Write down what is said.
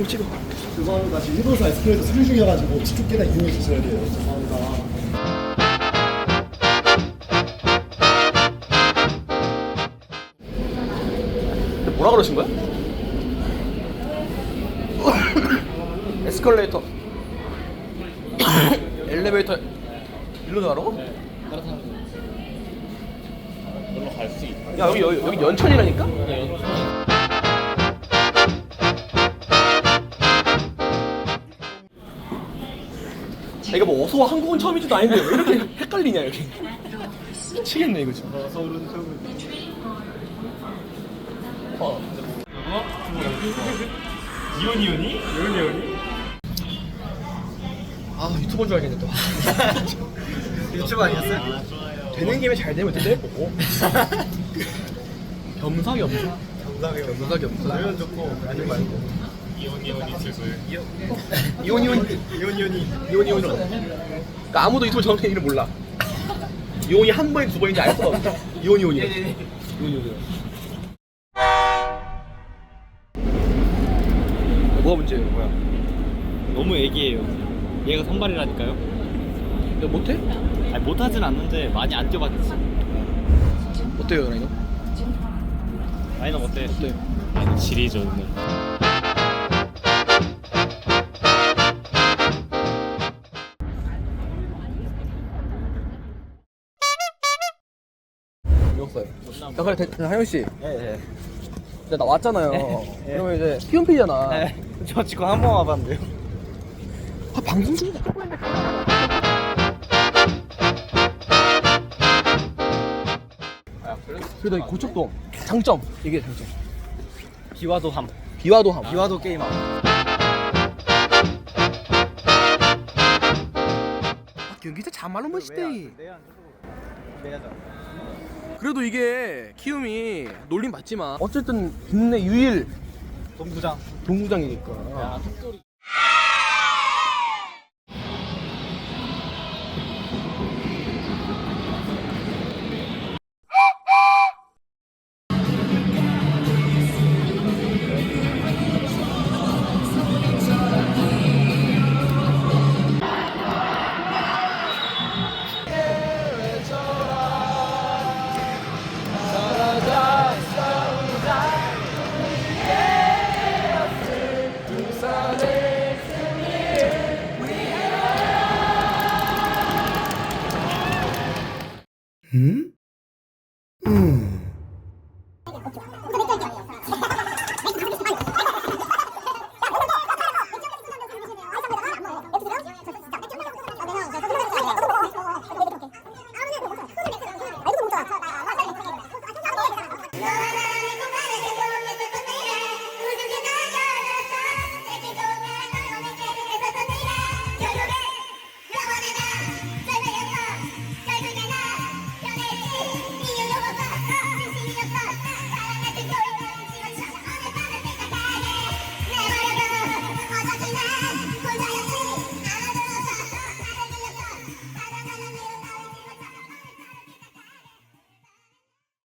꼭 찍어. 죄송합니다. 지금 일본사 에스컬레이터 수리 중이어가지고 뒤쪽 계단 이용해 주셔야 돼요. 죄송합니다. 뭐라 그러신 거야? 에스컬레이터 엘리베이터 일로 가라고? 놀러 갈수 있다. 야 여기 여기, 여기 연천이라니까? 야, 이거 뭐 어서와 한국은 처음이지도 아닌데 왜 이렇게 헷갈리냐 여기 미치겠네 이거 지금 서울은 처음. 이온이 온이? 이온이 온이? 아 유튜버인 줄 알겠네 또 유튜브 아니었어요? 되는 김에 잘 되면 되게 해보고 겸사겸사. 겸사겸사 라면 좋고 아니 말고. 이온 이온이 슬슬. 이온 이온 이온 이온이. 이온 이온 그러니까 아무도 유튜브 정확히 이름 몰라 이온이 한 번에 두 번인지 알 수가 없어 이온 이온이 이온 이온 뭐가 문제예요 뭐야 너무 애기예요. 얘가 선발이라니까요. 너 못해? 아니 못하진 않는데 많이 안 뛰어봤지. 어때요 라이너? 라인업 어때? 어때요? 라인업 지리죠 오늘. 배웠어요 자 그래 대- 하영 씨 예, 예. 이제 나 왔잖아요 예. 그러면 이제 PMP잖아 네. 저 지금 한 번 와봤는데요. 아 방송 중이다 그래도 이 고척돔 장점 이게 장점 비와도 함. 비와도 함 비와도 게임함. 아, 경기도 참말로 멋있대 내가. 그래도 이게 키움이 놀림 받지만 어쨌든 국내 유일 동구장. 동구장이니까 야 턱돌이. ん？うん。